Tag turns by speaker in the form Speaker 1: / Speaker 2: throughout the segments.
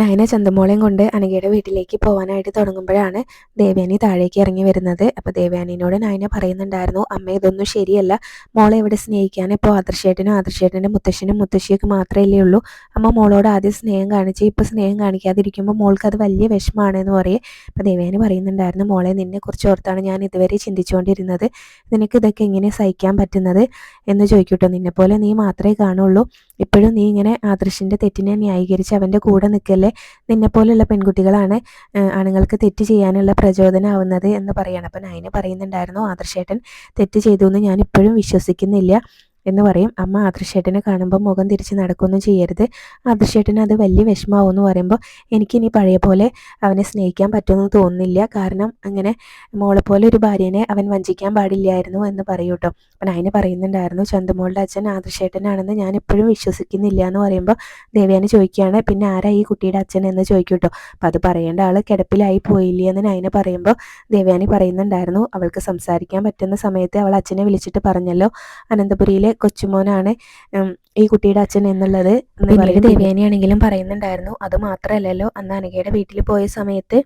Speaker 1: നയന ചന്തമോളയും കൊണ്ട് അനഘയുടെ വീട്ടിലേക്ക് പോകാനായിട്ട് തുടങ്ങുമ്പോഴാണ് ദേവയാനി താഴേക്ക് ഇറങ്ങി വരുന്നത്. അപ്പോൾ ദേവയാനിനോട് നയന പറയുന്നുണ്ടായിരുന്നു അമ്മ ഇതൊന്നും ശരിയല്ല. മോളെ ഇവിടെ സ്നേഹിക്കാൻ ഇപ്പോൾ ആദർശേട്ടനും ആദർശേട്ടന്റെ മുത്തശ്ശനും മുത്തശ്ശിയൊക്കെ മാത്രമേ ഉള്ളൂ. അമ്മ മോളോട് ആദ്യം സ്നേഹം കാണിച്ച് ഇപ്പോൾ സ്നേഹം കാണിക്കാതിരിക്കുമ്പോൾ മോൾക്ക് അത് വലിയ വിഷമമാണ് എന്ന് പറയും. അപ്പോൾ ദേവയാനി പറയുന്നുണ്ടായിരുന്നു മോളെ നിന്നെ കുറിച്ച് ഓർത്താണ് ഞാൻ ഇതുവരെ ചിന്തിച്ചുകൊണ്ടിരുന്നത്. നിനക്ക് ഇതൊക്കെ എങ്ങനെ സഹിക്കാൻ പറ്റുന്നത്? എന്ന് ചോദിക്കൂട്ടോ നിന്നെപ്പോലെ നീ മാത്രമേ കാണുള്ളൂ. ഇപ്പോഴും നീ ഇങ്ങനെ ആദർശിന്റെ തെറ്റിനെ ന്യായീകരിച്ച് അവന്റെ കൂടെ നിൽക്കല്ലേ നിന്നെപ്പോലുള്ള പെൺകുട്ടികളാണ് ആണുങ്ങൾക്ക് തെറ്റ് ചെയ്യാനുള്ള പ്രചോദനമാവുന്നത് എന്ന് പറയാണ്. അപ്പം നയന് പറയുന്നുണ്ടായിരുന്നു ആദർശേട്ടൻ തെറ്റ് ചെയ്തു എന്ന് ഞാൻ ഇപ്പോഴും വിശ്വസിക്കുന്നില്ല. എന്ന് പറയും. അമ്മ ആദർശേട്ടനെ കാണുമ്പോൾ മുഖം തിരിച്ച് നടക്കുകയൊന്നും ചെയ്യരുത്. ആദർശേട്ടന് അത് വലിയ വിഷമാവും എന്ന് പറയുമ്പോൾ എനിക്കിനി പഴയ പോലെ അവനെ സ്നേഹിക്കാൻ പറ്റുമെന്ന് തോന്നുന്നില്ല. കാരണം അങ്ങനെ മോളെ പോലെ ഒരു ഭാര്യനെ അവൻ വഞ്ചിക്കാൻ പാടില്ലായിരുന്നു എന്ന് പറയൂ കേട്ടോ. അപ്പം അതിന് പറയുന്നുണ്ടായിരുന്നു ചന്തുമോളുടെ അച്ഛൻ ആദർശേട്ടനാണെന്ന് ഞാൻ എപ്പോഴും വിശ്വസിക്കുന്നില്ല എന്ന് പറയുമ്പോൾ ദേവയാനി ചോദിക്കുകയാണ് പിന്നെ ആരാ ഈ കുട്ടിയുടെ അച്ഛൻ? എന്ന് ചോദിക്കും കേട്ടോ. അപ്പം അത് പറയേണ്ട ആൾ കിടപ്പിലായി പോയില്ലേ എന്ന് നയനെ പറയുമ്പോൾ ദേവ്യാനി പറയുന്നുണ്ടായിരുന്നു അവൾക്ക് സംസാരിക്കാൻ പറ്റുന്ന സമയത്ത് അവൾ അച്ഛനെ വിളിച്ചിട്ട് പറഞ്ഞല്ലോ. അനന്തപുരിയിലെ കൊച്ചുമോനാണ്. ഈ കുട്ടിയുടെ അച്ഛൻ എന്നുള്ളത് പിന്നീട് ദേവയാനിയാണെങ്കിലും പറയുന്നുണ്ടായിരുന്നു. അത് മാത്രമല്ലല്ലോ അന്ന് അനഘയുടെ വീട്ടിൽ പോയ സമയത്ത്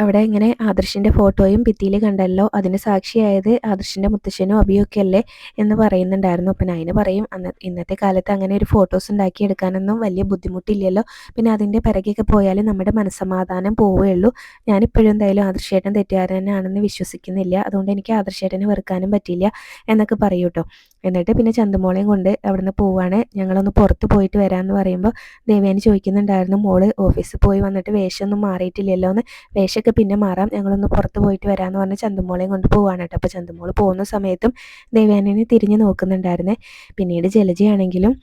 Speaker 1: അവിടെ ഇങ്ങനെ ആദർശിന്റെ ഫോട്ടോയും ഭിത്തിയിൽ കണ്ടല്ലോ. അതിന് സാക്ഷിയായത് ആദർശിന്റെ മുത്തശ്ശനും അഭിയൊക്കെ അല്ലേ എന്ന് പറയുന്നുണ്ടായിരുന്നു. അപ്പം അതിന് പറയും അന്ന് ഇന്നത്തെ കാലത്ത് അങ്ങനെ ഒരു ഫോട്ടോസ് ഉണ്ടാക്കിയെടുക്കാനൊന്നും വലിയ ബുദ്ധിമുട്ടില്ലല്ലോ. പിന്നെ അതിന്റെ പിറകെയൊക്കെ പോയാൽ നമ്മുടെ മനസ്സമാധാനം പോവുകയുള്ളൂ. ഞാനിപ്പോഴും എന്തായാലും ആദർശേട്ടൻ തെറ്റുകാരനാണെന്ന് വിശ്വസിക്കുന്നില്ല. അതുകൊണ്ട് എനിക്ക് ആദർശേട്ടനെ വെറുക്കാനും പറ്റില്ല എന്നൊക്കെ പറയൂ കേട്ടോ എന്നിട്ട് പിന്നെ ചന്തമോളെയും കൊണ്ട് അവിടുന്ന് പോവാണ്. ഞങ്ങളൊന്ന് പുറത്ത് പോയിട്ട് വരാമെന്ന് പറയുമ്പോൾ ദേവേനി ചോദിക്കുന്നുണ്ടായിരുന്നു മോൾ ഓഫീസിൽ പോയി വന്നിട്ട് വേഷമൊന്നും മാറിയിട്ടില്ലല്ലോ എന്ന് വേഷമൊക്കെ പിന്നെ മാറാം. ഞങ്ങളൊന്ന് പുറത്ത് പോയിട്ട് വരാമെന്ന് പറഞ്ഞ് ചന്തമോളെയും കൊണ്ട് പോവാണ് കേട്ടോ. അപ്പോൾ ചന്തമോൾ പോകുന്ന സമയത്തും ദേവേനെ തിരിഞ്ഞ് നോക്കുന്നുണ്ടായിരുന്നേ. പിന്നീട് ജലജയാണെങ്കിലും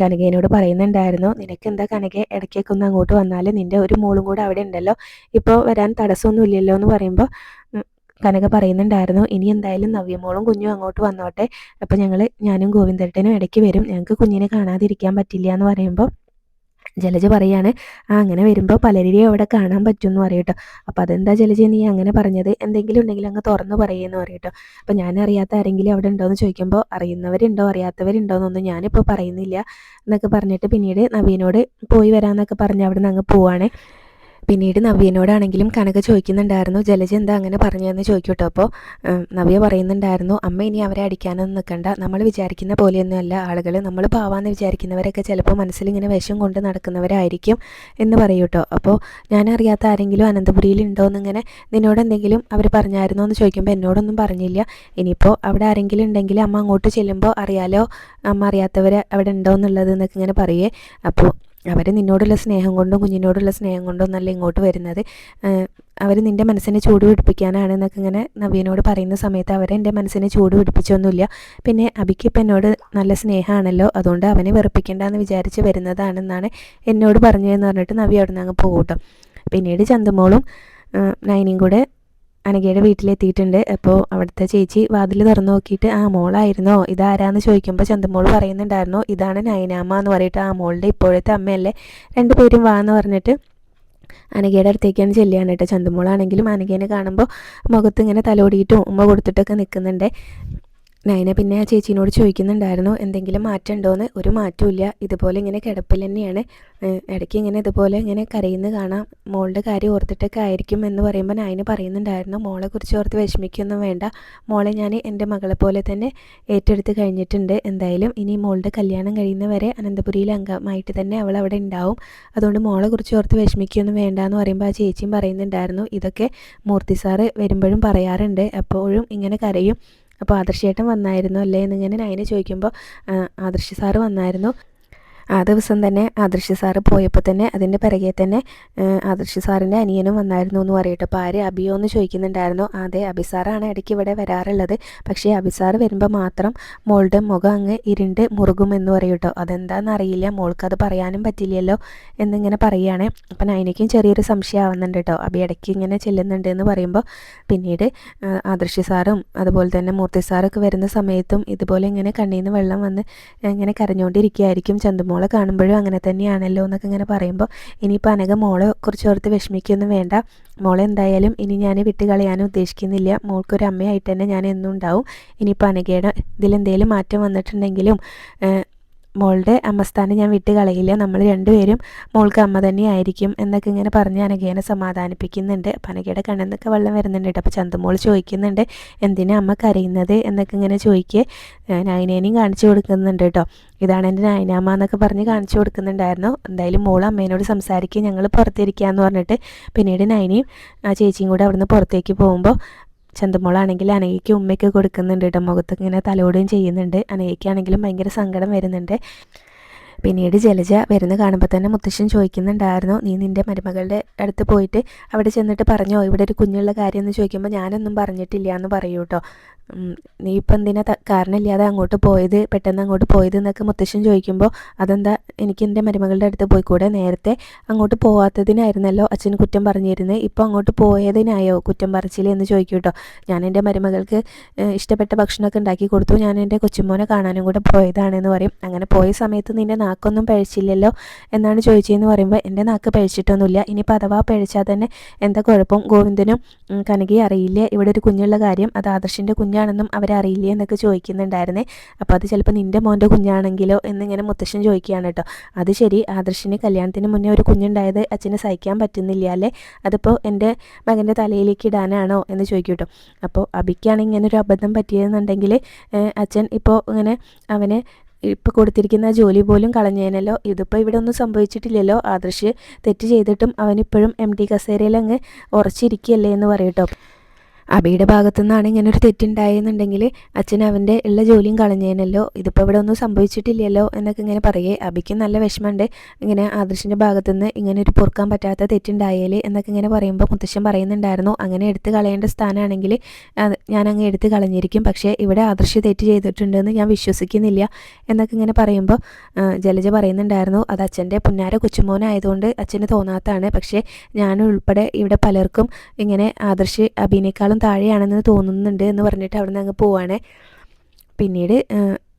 Speaker 1: കനകേനോട് പറയുന്നുണ്ടായിരുന്നു നിനക്ക് എന്താ കനക ഇടയ്ക്കൊക്കെ ഒന്ന് അങ്ങോട്ട് വന്നാൽ നിന്റെ ഒരു മോളും കൂടെ അവിടെ ഉണ്ടല്ലോ. ഇപ്പോൾ വരാൻ തടസ്സമൊന്നും ഇല്ലല്ലോ എന്ന് പറയുമ്പോൾ കനക പറയുന്നുണ്ടായിരുന്നു ഇനി എന്തായാലും നവ്യമോളും കുഞ്ഞും അങ്ങോട്ട് വന്നോട്ടെ. അപ്പം ഞങ്ങൾ ഞാനും ഗോവിന്ദേട്ടനും ഇടയ്ക്ക് വരും. ഞങ്ങൾക്ക് കുഞ്ഞിനെ കാണാതിരിക്കാൻ പറ്റില്ല എന്ന് പറയുമ്പോൾ ജലജ പറയാണ് ആ അങ്ങനെ വരുമ്പോൾ പലരെയും അവിടെ കാണാൻ പറ്റും എന്ന് പറയട്ടോ. അപ്പോൾ അതെന്താ ജലജ നീ അങ്ങനെ പറഞ്ഞത്? എന്തെങ്കിലും ഉണ്ടെങ്കിൽ അങ്ങ് തുറന്ന് പറയുമെന്ന് പറയട്ടോ. അപ്പോൾ ഞാൻ അറിയാത്ത ആരെങ്കിലും അവിടെ ഉണ്ടോ എന്ന് ചോദിക്കുമ്പോൾ അറിയുന്നവരുണ്ടോ? അറിയാത്തവരുണ്ടോ എന്നൊന്നും ഞാനിപ്പോൾ പറയുന്നില്ല എന്നൊക്കെ പറഞ്ഞിട്ട് പിന്നീട് നവീനോട് പോയി വരാമെന്നൊക്കെ പറഞ്ഞ് അവിടെ നിന്ന് അങ്ങ് പോവാണേ. പിന്നീട് നവ്യനോടാണെങ്കിലും കനക ചോദിക്കുന്നുണ്ടായിരുന്നു ജലജ എന്താ അങ്ങനെ പറഞ്ഞതെന്ന് ചോദിക്കട്ടോ? അപ്പോൾ നവ്യ പറയുന്നുണ്ടായിരുന്നു അമ്മ ഇനി അവരെ അടിക്കാനൊന്നും നിൽക്കണ്ട നമ്മൾ വിചാരിക്കുന്ന പോലെയൊന്നുമല്ല. ആളുകൾ നമ്മൾ പാവാന്ന് വിചാരിക്കുന്നവരൊക്കെ ചിലപ്പോൾ മനസ്സിൽ ഇങ്ങനെ വിഷം കൊണ്ട് നടക്കുന്നവരായിരിക്കും എന്ന് പറയൂട്ടോ അപ്പോൾ ഞാനറിയാത്ത ആരെങ്കിലും അനന്തപുരിയിൽ ഉണ്ടോ എന്നിങ്ങനെ നിന്നോട് എന്തെങ്കിലും അവർ പറഞ്ഞായിരുന്നോ എന്ന് ചോദിക്കുമ്പോൾ എന്നോടൊന്നും പറഞ്ഞില്ല. ഇനിയിപ്പോൾ അവിടെ ആരെങ്കിലും ഉണ്ടെങ്കിൽ അമ്മ അങ്ങോട്ട് ചെല്ലുമ്പോൾ അറിയാലോ. അമ്മ അറിയാത്തവർ അവിടെ ഉണ്ടോ എന്നുള്ളത് എന്നൊക്കെ ഇങ്ങനെ പറയേ. അപ്പോൾ അവർ നിന്നോടുള്ള സ്നേഹം കൊണ്ടും കുഞ്ഞിനോടുള്ള സ്നേഹം കൊണ്ടും ഒന്നല്ല ഇങ്ങോട്ട് വരുന്നത്. അവർ നിന്റെ മനസ്സിനെ ചൂട് പിടിപ്പിക്കാനാണ് എന്നൊക്കെ ഇങ്ങനെ നവീനോട് പറയുന്ന സമയത്ത് അവരെ എന്റെ മനസ്സിനെ ചൂട് പിടിപ്പിച്ചൊന്നുമില്ല. പിന്നെ അബിക്ക് ഇപ്പം എന്നോട് നല്ല സ്നേഹമാണല്ലോ അതുകൊണ്ട് അവനെ വെറുപ്പിക്കേണ്ടെന്ന് വിചാരിച്ച് വരുന്നതാണെന്നാണ് എന്നോട് പറഞ്ഞതെന്ന് പറഞ്ഞിട്ട് നവി അവിടെ നിന്ന് അങ്ങ് പോകട്ടോ പിന്നീട് ചന്തമോളും നൈനിയും കൂടെ അനഘയുടെ വീട്ടിലെത്തിയിട്ടുണ്ട്. അപ്പോൾ അവിടുത്തെ ചേച്ചി വാതിൽ തുറന്നു നോക്കിയിട്ട് ആ മോളായിരുന്നോ? ഇതാരാന്ന് ചോദിക്കുമ്പോൾ ചന്തമോൾ പറയുന്നുണ്ടായിരുന്നു. ഇതാണ് നൈനാമ എന്ന് പറഞ്ഞിട്ട് ആ മോളുടെ ഇപ്പോഴത്തെ അമ്മയല്ലേ? രണ്ടുപേരും വാ എന്ന് പറഞ്ഞിട്ട് അനഘയുടെ അടുത്തേക്കാണ് ചെല്ലുകയാണ് കേട്ടോ. ചന്തമോളാണെങ്കിലും അനഘേനെ കാണുമ്പോൾ മുഖത്ത് ഇങ്ങനെ തലോടിയിട്ടും ഉമ്മ കൊടുത്തിട്ടൊക്കെ നിൽക്കുന്നുണ്ട് നയന പിന്നെ ആ ചേച്ചീനോട് ചോദിക്കുന്നുണ്ടായിരുന്നു എന്തെങ്കിലും മാറ്റം ഉണ്ടോയെന്ന് ഒരു മാറ്റമില്ല ഇതുപോലെ ഇങ്ങനെ കിടപ്പിൽ തന്നെയാണ്. ഇടയ്ക്ക് ഇങ്ങനെ ഇതുപോലെ ഇങ്ങനെ കരയുന്ന കാണാം. മോളുടെ കാര്യം ഓർത്തിട്ടൊക്കെ ആയിരിക്കും എന്ന് പറയുമ്പോൾ നയന പറയുന്നുണ്ടായിരുന്നു മോളെ കുറിച്ച് ഓർത്ത് വിഷമിക്കൊന്നും വേണ്ട. മോളെ ഞാൻ എന്റെ മകളെ പോലെ തന്നെ ഏറ്റെടുത്ത് കഴിഞ്ഞിട്ടുണ്ട്. എന്തായാലും ഇനി മോളുടെ കല്യാണം കഴിയുന്നവരെ അനന്തപുരിയിൽ അംഗമായിട്ട് തന്നെ അവൾ അവിടെ ഉണ്ടാവും. അതുകൊണ്ട് മോളെ കുറിച്ച് ഓർത്ത് വിഷമിക്കൊന്നും വേണ്ട എന്ന് പറയുമ്പോൾ ആ ചേച്ചിയും പറയുന്നുണ്ടായിരുന്നു. ഇതൊക്കെ മൂർത്തി സാറ് വരുമ്പോഴും പറയാറുണ്ട്. എപ്പോഴും ഇങ്ങനെ കരയും. അപ്പോൾ ആദർശേട്ടൻ വന്നായിരുന്നു അല്ലേ എന്നിങ്ങനെ നയനെ ചോദിക്കുമ്പോൾ ആദർശ സാറ് വന്നായിരുന്നു. ആ ദിവസം തന്നെ ആദർശി സാറ് പോയപ്പോൾ തന്നെ അതിന്റെ പിറകെ തന്നെ ആദർശി സാറിന്റെ അനിയനും വന്നായിരുന്നു എന്ന് പറയട്ടെ. അപ്പോൾ ആര് അബിയോ എന്ന് ചോദിക്കുന്നുണ്ടായിരുന്നു. അതെ അബിസാറാണ് ഇടയ്ക്ക് ഇവിടെ വരാറുള്ളത്. പക്ഷേ അബിസാർ വരുമ്പോൾ മാത്രം മോളുടെ മുഖം അങ്ങ് ഇരുണ്ട് മുറുകും എന്ന് പറയൂട്ടോ അതെന്താണെന്ന് അറിയില്ല. മോൾക്ക് അത് പറയാനും പറ്റില്ലല്ലോ എന്നിങ്ങനെ പറയുകയാണ് അപ്പം അതിനേക്കും ചെറിയൊരു സംശയം ആവുന്നുണ്ട് കേട്ടോ. അബി ഇടയ്ക്ക് ഇങ്ങനെ ചെല്ലുന്നുണ്ട് എന്ന് പറയുമ്പോൾ പിന്നീട് ആദർശി സാറും അതുപോലെ തന്നെ മൂർത്തി സാറൊക്കെ വരുന്ന സമയത്തും ഇതുപോലെ ഇങ്ങനെ കണ്ണിൽ നിന്ന് വെള്ളം വന്ന് ഇങ്ങനെ കരഞ്ഞുകൊണ്ടിരിക്കുകയായിരിക്കും ചന്തുമോൾ. മോളെ കാണുമ്പോഴും അങ്ങനെ തന്നെയാണല്ലോ എന്നൊക്കെ ഇങ്ങനെ പറയുമ്പോൾ ഇനിയിപ്പോൾ അനഘ മോളെ കുറിച്ച് ഓർത്ത് വിഷമിക്കൊന്നും വേണ്ട. മോളെ എന്തായാലും ഇനി ഞാൻ വിട്ട് കളയാനും ഉദ്ദേശിക്കുന്നില്ല. മോൾക്കൊരു അമ്മയായിട്ട് തന്നെ ഞാൻ എന്നും ഉണ്ടാവും. ഇനിയിപ്പോൾ അനഘയുടെ ഇതിലെന്തെങ്കിലും മാറ്റം വന്നിട്ടുണ്ടെങ്കിലും മോളുടെ അമ്മസ്ഥാനം ഞാൻ വിട്ട് കളയില്ല. നമ്മൾ രണ്ടുപേരും മോൾക്ക് അമ്മ തന്നെയായിരിക്കും എന്നൊക്കെ ഇങ്ങനെ പറഞ്ഞ് അനഘേനെ സമാധാനിപ്പിക്കുന്നുണ്ട്. അപ്പം അനഘയുടെ കണ്ണെന്നൊക്കെ വെള്ളം വരുന്നുണ്ട് കേട്ടോ. അപ്പോൾ ചന്തുമോൾ ചോദിക്കുന്നുണ്ട് എന്തിനാ അമ്മ കരയുന്നത്? എന്നൊക്കെ ഇങ്ങനെ ചോദിക്കുക നയനേനെയും കാണിച്ചു കൊടുക്കുന്നുണ്ട് കേട്ടോ. ഇതാണ് എന്റെ നയനാമ്മ എന്നൊക്കെ പറഞ്ഞ് കാണിച്ചു കൊടുക്കുന്നുണ്ടായിരുന്നു. എന്തായാലും മോൾ അമ്മേനോട് സംസാരിക്കുക ഞങ്ങൾ പുറത്തിരിക്കുക എന്ന് പറഞ്ഞിട്ട്. പിന്നീട് നയനയും ആ ചേച്ചിയും കൂടെ അവിടുന്ന് പുറത്തേക്ക് പോകുമ്പോൾ ചന്തമോളാണെങ്കിൽ അനഘയ്ക്ക് ഉമ്മയ്ക്ക് കൊടുക്കുന്നുണ്ട് കേട്ടോ. മുഖത്തൊക്കെ ഇങ്ങനെ തലോടുകയും ചെയ്യുന്നുണ്ട്. അനഘയ്ക്കാണെങ്കിലും ഭയങ്കര സങ്കടം വരുന്നുണ്ട്. പിന്നീട് ജലജ വരുന്ന കാണുമ്പോൾ തന്നെ മുത്തശ്ശൻ ചോദിക്കുന്നുണ്ടായിരുന്നു നീ നിന്റെ മരുമകളുടെ അടുത്ത് പോയിട്ട് അവിടെ ചെന്നിട്ട് പറഞ്ഞോ? ഇവിടെ ഒരു കുഞ്ഞുള്ള കാര്യം എന്ന് ചോദിക്കുമ്പോൾ ഞാനൊന്നും പറഞ്ഞിട്ടില്ല എന്ന് പറയൂ കേട്ടോ നീ ഇപ്പം എന്തിനാ കാരണമില്ലാതെ അങ്ങോട്ട് പോയത്? പെട്ടെന്ന് അങ്ങോട്ട് പോയത് എന്നൊക്കെ മുത്തശ്ശൻ ചോദിക്കുമ്പോൾ അതെന്താ എനിക്ക് എന്റെ മരുമകളുടെ അടുത്ത് പോയിക്കൂടെ? നേരത്തെ അങ്ങോട്ട് പോവാത്തതിനായിരുന്നല്ലോ അച്ഛൻ കുറ്റം പറഞ്ഞിരുന്നത് ഇപ്പോൾ അങ്ങോട്ട് പോയതിനായോ കുറ്റം പറച്ചില്ലേ എന്ന് ചോദിക്കും കേട്ടോ ഞാൻ എന്റെ മരുമകൾക്ക് ഇഷ്ടപ്പെട്ട ഭക്ഷണമൊക്കെ ഉണ്ടാക്കി കൊടുത്തു. ഞാൻ എന്റെ കൊച്ചുമോനെ കാണാനും കൂടെ പോയതാണെന്ന് പറയും. അങ്ങനെ പോയ സമയത്ത് നിന്റെ നാക്കൊന്നും പഴിച്ചില്ലല്ലോ എന്നാണ് ചോദിച്ചതെന്ന് പറയുമ്പോൾ എന്റെ നാക്ക് പഴിച്ചിട്ടൊന്നുമില്ല. ഇനിയിപ്പോൾ അഥവാ പഴിച്ചാൽ തന്നെ എന്താ കുഴപ്പം? ഗോവിന്ദനും കനകി അറിയില്ലേ? ഇവിടെ ഒരു കുഞ്ഞുള്ള കാര്യം. അത് ആദർശിന്റെ കുഞ്ഞാണെന്നും അവരറിയില്ലേ എന്നൊക്കെ ചോദിക്കുന്നുണ്ടായിരുന്നേ. അപ്പോൾ അത് ചിലപ്പോൾ നിന്റെ മോന്റെ കുഞ്ഞാണെങ്കിലോ? എന്നിങ്ങനെ മുത്തശ്ശൻ ചോദിക്കുകയാണ് കേട്ടോ. അത് ശരി. ആദർശിന് കല്യാണത്തിന് മുന്നേ ഒരു കുഞ്ഞുണ്ടായത് അച്ഛന് സഹിക്കാൻ പറ്റുന്നില്ല അല്ലേ? അതിപ്പോൾ എന്റെ മകന്റെ തലയിലേക്ക് ഇടാനാണോ? എന്ന് ചോദിക്കും കേട്ടോ. അപ്പോൾ അബിക്കാണ് ഇങ്ങനെ ഒരു അബദ്ധം പറ്റിയതെന്നുണ്ടെങ്കിൽ അച്ഛൻ ഇപ്പോൾ ഇങ്ങനെ അവനെ ഇപ്പോൾ കൊടുത്തിരിക്കുന്ന ജോലി പോലും കളഞ്ഞേനല്ലോ. ഇതിപ്പോൾ ഇവിടെ ഒന്നും സംഭവിച്ചിട്ടില്ലല്ലോ. ആദർശ് തെറ്റ് ചെയ്തിട്ടും അവനിപ്പോഴും എം ഡി കസേരയിൽ അങ്ങ് ഉറച്ചിരിക്കുകയല്ലേ എന്ന് പറയട്ടോ. അബിയുടെ ഭാഗത്തു നിന്നാണ് ഇങ്ങനെ ഒരു തെറ്റുണ്ടായെന്നുണ്ടെങ്കിൽ അച്ഛൻ അവന്റെ ഉള്ള ജോലിയും കളഞ്ഞേനല്ലോ. ഇതിപ്പോൾ ഇവിടെ ഒന്നും സംഭവിച്ചിട്ടില്ലല്ലോ എന്നൊക്കെ ഇങ്ങനെ പറയേ. അബിക്ക് നല്ല വിഷമമുണ്ട്. ഇങ്ങനെ ആദർശിന്റെ ഭാഗത്തുനിന്ന് ഇങ്ങനെ ഒരു പൊറുക്കാൻ പറ്റാത്ത തെറ്റുണ്ടായാൽ എന്നൊക്കെ ഇങ്ങനെ പറയുമ്പോൾ മുത്തശ്ശൻ പറയുന്നുണ്ടായിരുന്നു. അങ്ങനെ എടുത്ത് കളയേണ്ട സ്ഥാനമാണെങ്കിൽ ഞാൻ അങ്ങ് എടുത്ത് കളഞ്ഞിരിക്കും. പക്ഷേ ഇവിടെ ആദർശ് തെറ്റ് ചെയ്തിട്ടുണ്ടെന്ന് ഞാൻ വിശ്വസിക്കുന്നില്ല എന്നൊക്കെ ഇങ്ങനെ പറയുമ്പോൾ ജലജ പറയുന്നുണ്ടായിരുന്നു. അത് അച്ഛന്റെ പുന്നാര കൊച്ചുമോനായതുകൊണ്ട് അച്ഛന് തോന്നാത്തതാണ്. പക്ഷേ ഞാൻ ഉൾപ്പെടെ ഇവിടെ പലർക്കും ഇങ്ങനെ ആദർശ് അബിനേക്കാളും താഴെയാണെന്ന് തോന്നുന്നുണ്ട് എന്ന് പറഞ്ഞിട്ട് അവിടെ നിന്ന് അങ്ങ് പോവാണ്. പിന്നീട്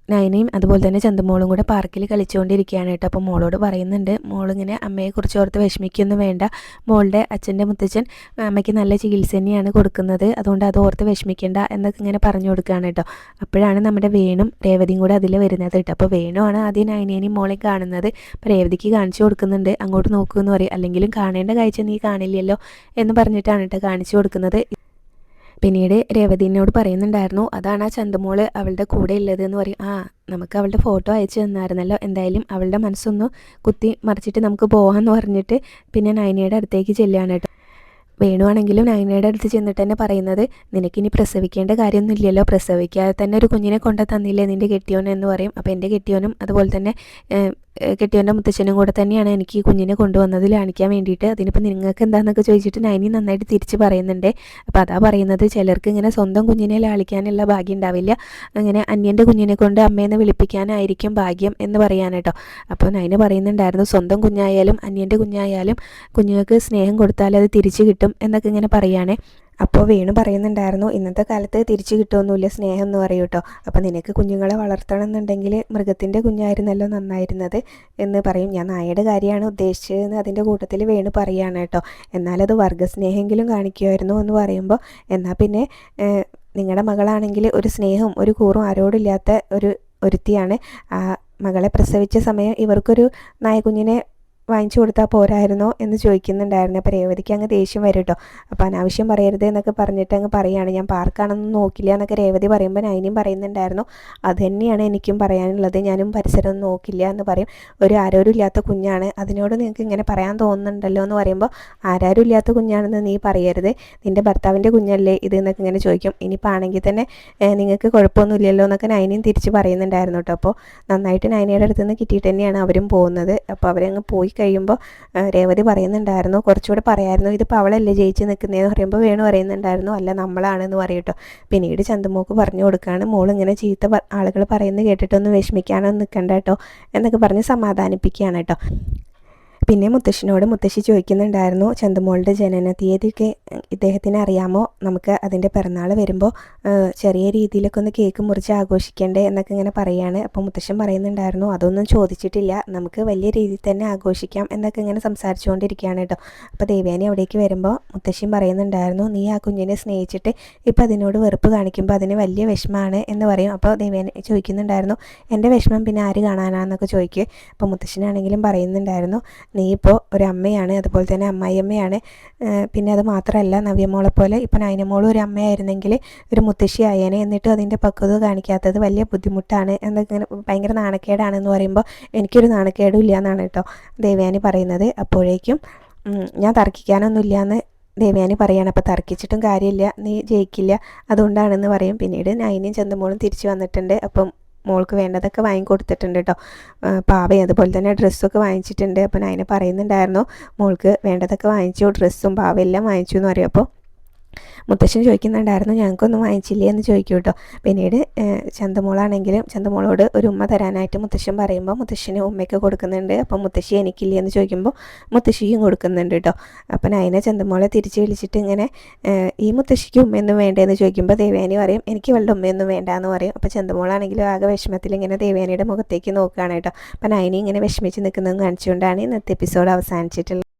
Speaker 1: നയനയും അതുപോലെ തന്നെ ചന്തമോളും കൂടെ പാർക്കിൽ കളിച്ചുകൊണ്ടിരിക്കുകയാണ് കേട്ടോ. അപ്പോൾ മോളോട് പറയുന്നുണ്ട് മോളിങ്ങനെ അമ്മയെക്കുറിച്ച് ഓർത്ത് വിഷമിക്കൊന്നും വേണ്ട. മോളുടെ അച്ഛന്റെ മുത്തച്ഛൻ അമ്മയ്ക്ക് നല്ല ചികിത്സ തന്നെയാണ് കൊടുക്കുന്നത്. അതുകൊണ്ട് അത് ഓർത്ത് വിഷമിക്കേണ്ട എന്നൊക്കെ ഇങ്ങനെ പറഞ്ഞു കൊടുക്കുകയാണ് കേട്ടോ. അപ്പോഴാണ് നമ്മുടെ വേണും രേവതിയും കൂടെ അതിൽ വരുന്നത് കേട്ടോ. അപ്പോൾ വേണുമാണ് ആദ്യം നൈനേനെയും മോളെ കാണുന്നത്. അപ്പോൾ രേവതിക്ക് കാണിച്ചു കൊടുക്കുന്നുണ്ട് അങ്ങോട്ട് നോക്കുമെന്ന് പറയും. അല്ലെങ്കിലും കാണേണ്ട കാഴ്ച നീ കാണില്ലല്ലോ എന്ന് പറഞ്ഞിട്ടാണ് കേട്ടോ കാണിച്ചു കൊടുക്കുന്നത്. പിന്നീട് രേവതിനോട് പറയുന്നുണ്ടായിരുന്നു അതാണ് ആ ചന്തമോൾ അവളുടെ കൂടെ ഉള്ളത് എന്ന് പറയും. ആ നമുക്ക് അവളുടെ ഫോട്ടോ അയച്ചു തന്നായിരുന്നല്ലോ എന്തായാലും അവളുടെ മനസ്സൊന്ന് കുത്തി മറിച്ചിട്ട് നമുക്ക് പോകാമെന്ന് പറഞ്ഞിട്ട് പിന്നെ നയനയുടെ അടുത്തേക്ക് ചെല്ലുകയാണ് കേട്ടോ. വേണുവാണെങ്കിലും നയനയുടെ അടുത്ത് ചെന്നിട്ട് തന്നെ പറയുന്നത് നിനക്കിനി പ്രസവിക്കേണ്ട കാര്യമൊന്നുമില്ലല്ലോ പ്രസവിക്കാതെ തന്നെ ഒരു കുഞ്ഞിനെ കൊണ്ടു തന്നില്ലേ നിന്റെ കെട്ടിയോൻ എന്ന് പറയും. അപ്പോൾ എന്റെ കെട്ടിയോനും അതുപോലെ തന്നെ കെട്ടിയോന്റെ മുത്തച്ഛനും കൂടെ തന്നെയാണ് എനിക്ക് ഈ കുഞ്ഞിനെ കൊണ്ടുവന്നത് കാണിക്കാൻ വേണ്ടിയിട്ട്. അതിനിപ്പോൾ നിങ്ങൾക്ക് എന്താണെന്നൊക്കെ ചോദിച്ചിട്ട് നൈനി നന്നായിട്ട് തിരിച്ച് പറയുന്നുണ്ട്. അപ്പോൾ അതാ പറയുന്നത് ചിലർക്ക് ഇങ്ങനെ സ്വന്തം കുഞ്ഞിനെ ലാളിക്കാനുള്ള ഭാഗ്യം ഉണ്ടാവില്ല. അങ്ങനെ അന്യന്റെ കുഞ്ഞിനെ കൊണ്ട് അമ്മയെന്ന് വിളിപ്പിക്കാനായിരിക്കും ഭാഗ്യം എന്ന് പറയാൻ കേട്ടോ. അപ്പോൾ നൈന പറയുന്നുണ്ടായിരുന്നു സ്വന്തം കുഞ്ഞായാലും അന്യന്റെ കുഞ്ഞായാലും കുഞ്ഞുങ്ങൾക്ക് സ്നേഹം കൊടുത്താൽ അത് തിരിച്ചു കിട്ടും എന്നൊക്കെ ഇങ്ങനെ പറയുകയാണേ അപ്പോൾ വേണു പറയുന്നുണ്ടായിരുന്നു ഇന്നത്തെ കാലത്ത് തിരിച്ചു കിട്ടുമൊന്നുമില്ല സ്നേഹം എന്ന് പറയൂ കേട്ടോ അപ്പോൾ നിനക്ക് കുഞ്ഞുങ്ങളെ വളർത്തണം എന്നുണ്ടെങ്കിൽ മൃഗത്തിന്റെ കുഞ്ഞായിരുന്നല്ലോ നന്നായിരുന്നത് എന്ന് പറയും. ഞാൻ നായയുടെ കാര്യമാണ് ഉദ്ദേശിച്ചതെന്ന് അതിന്റെ കൂട്ടത്തിൽ വേണു പറയുകയാണ് കേട്ടോ എന്നാലത് വർഗസ്നേഹമെങ്കിലും കാണിക്കുമായിരുന്നു എന്ന് പറയുമ്പോൾ എന്നാൽ പിന്നെ നിങ്ങളുടെ മകളാണെങ്കിൽ ഒരു സ്നേഹവും ഒരു കൂറും ആരോടില്ലാത്ത ഒരു ഒരുത്തിയാണ്. മകളെ പ്രസവിച്ച സമയം ഇവർക്കൊരു നായകുഞ്ഞിനെ വാങ്ങിച്ചു കൊടുത്താൽ പോരായിരുന്നോ എന്ന് ചോദിക്കുന്നുണ്ടായിരുന്നു. അപ്പോൾ രേവതിക്ക് അങ്ങ് ദേഷ്യം വരും കേട്ടോ അപ്പോൾ അനാവശ്യം പറയരുത് എന്നൊക്കെ പറഞ്ഞിട്ട് അങ്ങ് പറയുകയാണ് ഞാൻ പാർക്കാണെന്ന് നോക്കില്ല എന്നൊക്കെ രേവതി പറയുമ്പോൾ നൈനിയും പറയുന്നുണ്ടായിരുന്നു. അത് തന്നെയാണ് എനിക്കും പറയാനുള്ളത്. ഞാനും പരിസരം നോക്കില്ല എന്ന് പറയും. ഒരു ആരോരും ഇല്ലാത്ത കുഞ്ഞാണ്. അതിനോട് നിങ്ങൾക്ക് ഇങ്ങനെ പറയാൻ തോന്നുന്നുണ്ടല്ലോ എന്ന് പറയുമ്പോൾ ആരാരും ഇല്ലാത്ത കുഞ്ഞാണെന്ന് നീ പറയരുത്. നിന്റെ ഭർത്താവിന്റെ കുഞ്ഞല്ലേ ഇത് എന്നൊക്കെ ഇങ്ങനെ ചോദിക്കും. ഇനിയിപ്പോൾ ആണെങ്കിൽ തന്നെ നിങ്ങൾക്ക് കുഴപ്പമൊന്നുമില്ലല്ലോ എന്നൊക്കെ നൈനിയും തിരിച്ച് പറയുന്നുണ്ടായിരുന്നു കേട്ടോ അപ്പോൾ നന്നായിട്ട് നൈനയുടെ അടുത്ത് നിന്ന് കിട്ടിയിട്ട് തന്നെയാണ് അവരും പോകുന്നത്. അപ്പോൾ അവരങ്ങ് പോയി കഴിയുമ്പോൾ രേവതി പറയുന്നുണ്ടായിരുന്നു കുറച്ചുകൂടെ പറയായിരുന്നു ഇതിപ്പോൾ അവളല്ലേ ജയിച്ച് നിൽക്കുന്നതെന്ന് പറയുമ്പോൾ വേണു പറയുന്നുണ്ടായിരുന്നു അല്ല നമ്മളാണെന്ന് പറയട്ടോ. പിന്നീട് ചന്ദമോക്ക് പറഞ്ഞു കൊടുക്കുകയാണ് മോൾ ഇങ്ങനെ ചീത്ത ആളുകൾ പറയുന്നത് കേട്ടിട്ടൊന്നും വിഷമിക്കാനൊന്നും നിൽക്കണ്ട കേട്ടോ എന്നൊക്കെ പറഞ്ഞ് സമാധാനിപ്പിക്കുകയാണ് കേട്ടോ പിന്നെ മുത്തശ്ശിനോട് മുത്തശ്ശി ചോദിക്കുന്നുണ്ടായിരുന്നു ചന്തുമോളുടെ ജനന തീയതിയൊക്കെ ഇദ്ദേഹത്തിന് അറിയാമോ? നമുക്ക് അതിന്റെ പിറന്നാൾ വരുമ്പോൾ ചെറിയ രീതിയിലൊക്കെ ഒന്ന് കേക്ക് മുറിച്ച് ആഘോഷിക്കണ്ടേ? എന്നൊക്കെ ഇങ്ങനെ പറയുകയാണ് അപ്പോൾ മുത്തശ്ശൻ പറയുന്നുണ്ടായിരുന്നു അതൊന്നും ചോദിച്ചിട്ടില്ല. നമുക്ക് വലിയ രീതിയിൽ തന്നെ ആഘോഷിക്കാം എന്നൊക്കെ ഇങ്ങനെ സംസാരിച്ചുകൊണ്ടിരിക്കുകയാണ് കേട്ടോ. അപ്പോൾ ദേവയാനി അവിടേക്ക് വരുമ്പോൾ മുത്തശ്ശിയും പറയുന്നുണ്ടായിരുന്നു നീ ആ കുഞ്ഞിനെ സ്നേഹിച്ചിട്ട് ഇപ്പോൾ അതിനോട് വെറുപ്പ് കാണിക്കുമ്പോൾ അതിന് വലിയ വിഷമമാണ് എന്ന് പറയും. അപ്പോൾ ദേവയാനി ചോദിക്കുന്നുണ്ടായിരുന്നു എന്റെ വിഷമം പിന്നെ ആര് കാണാനാണെന്നൊക്കെ ചോദിക്കുക അപ്പോൾ മുത്തശ്ശനാണെങ്കിലും പറയുന്നുണ്ടായിരുന്നു നീ ഇപ്പോൾ ഒരു അമ്മയാണ് അതുപോലെ തന്നെ അമ്മായിയമ്മയാണ്. പിന്നെ അത് മാത്രമല്ല നവ്യമോളെ പോലെ ഇപ്പം നൈനമോളും ഒരു അമ്മയായിരുന്നെങ്കിൽ ഒരു മുത്തശ്ശി ആയേനെ എന്നിട്ട് അതിന്റെ പക്വത കാണിക്കാത്തത് വലിയ ബുദ്ധിമുട്ടാണ് ഇങ്ങനെ ഭയങ്കര നാണക്കേടാണെന്ന് പറയുമ്പോൾ എനിക്കൊരു നാണക്കേടും ഇല്ല എന്നാണ് കേട്ടോ ദേവയാനി പറയുന്നത്. അപ്പോഴേക്കും ഞാൻ തർക്കിക്കാനൊന്നുമില്ല എന്ന് ദേവയാനി പറയാണ്. അപ്പോൾ തർക്കിച്ചിട്ടും കാര്യമില്ല നീ ജയിക്കില്ല അതുകൊണ്ടാണെന്ന് പറയും. പിന്നീട് നൈനയും ചന്തമോളും തിരിച്ചു വന്നിട്ടുണ്ട്. അപ്പം മോൾക്ക് വേണ്ടതൊക്കെ വാങ്ങിക്കൊടുത്തിട്ടുണ്ട് കേട്ടോ. പാവയും അതുപോലെ തന്നെ ഡ്രസ്സൊക്കെ വാങ്ങിച്ചിട്ടുണ്ട്. അപ്പോൾ അതിനെ പറയുന്നുണ്ടായിരുന്നു മോൾക്ക് വേണ്ടതൊക്കെ വാങ്ങിച്ചു ഡ്രസ്സും പാവയും എല്ലാം വാങ്ങിച്ചു എന്ന് പറയും. അപ്പോൾ മുത്തശ്ശൻ ചോദിക്കുന്നുണ്ടായിരുന്നു ഞങ്ങൾക്കൊന്നും വാങ്ങിച്ചില്ലേ? എന്ന് ചോദിക്കും കേട്ടോ. പിന്നീട് ചന്തമോളാണെങ്കിലും ചന്തമോളോട് ഒരു ഉമ്മ തരാനായിട്ട് മുത്തശ്ശൻ പറയുമ്പോൾ മുത്തശ്ശന് ഉമ്മയ്ക്ക് കൊടുക്കുന്നുണ്ട്. അപ്പം മുത്തശ്ശി എനിക്കില്ലേ? എന്ന് ചോദിക്കുമ്പോൾ മുത്തശ്ശിയും കൊടുക്കുന്നുണ്ട് കേട്ടോ. അപ്പം നയന ചന്തമോളെ തിരിച്ച് വിളിച്ചിട്ട് ഇങ്ങനെ ഈ മുത്തശ്ശിക്ക് ഉമ്മയൊന്നും വേണ്ടതെന്ന് ചോദിക്കുമ്പോൾ ദേവയാനി പറയും എനിക്ക് ഇവളുടെ ഉമ്മയൊന്നും വേണ്ട എന്ന് പറയും. അപ്പോൾ ചന്തമോളാണെങ്കിലും ആകെ വിഷമത്തിൽ ഇങ്ങനെ ദേവയാനിയുടെ മുഖത്തേക്ക് നോക്കുകയാണ് കേട്ടോ. അപ്പം നയനി ഇങ്ങനെ വിഷമിച്ച് നിൽക്കുന്നതും കാണിച്ചുകൊണ്ടാണ് ഇന്നത്തെ എപ്പിസോഡ് അവസാനിച്ചിട്ടുള്ളത്.